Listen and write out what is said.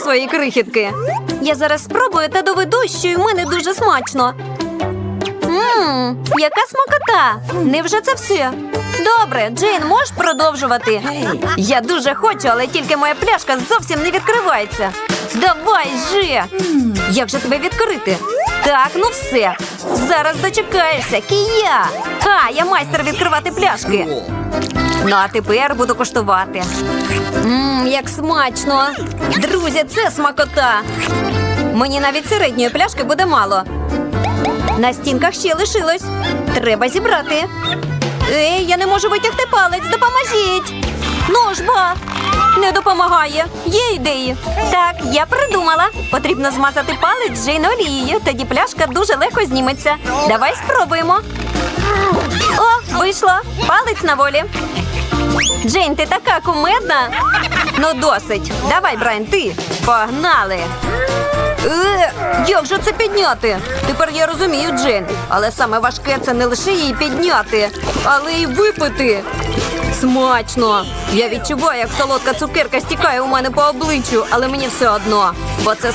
свої крихітки. Я зараз спробую та доведу, що й в мене дуже смачно. Ммм, яка смакота! Невже це все? Добре, Джейн, можеш продовжувати? Я дуже хочу, але тільки моя пляшка зовсім не відкривається. Давай же! Як же тебе відкрити? Так, ну все. Зараз дочекаєшся, кія! Ха, я майстер відкривати пляшки. Ну а тепер буду коштувати. Ммм, як смачно! Друзі, це смакота! Мені навіть середньої пляшки буде мало. На стінках ще лишилось. Треба зібрати. Ей, я не можу витягти палець, допоможіть. Ну ж ба! Не допомагає. Є ідеї. Так, я придумала. Потрібно змазати палець Джейн олією, тоді пляшка дуже легко зніметься. Давай спробуємо. О, вийшло. Палець на волі. Джейн, ти така кумедна. Ну, досить. Давай, Брайан, ти. Погнали. Е, як же це підняти? Тепер я розумію, Джейн. Але саме важке це не лише її підняти, але й випити. Смачно! Я відчуваю, як солодка цукерка стікає у мене по обличчю, але мені все одно, бо це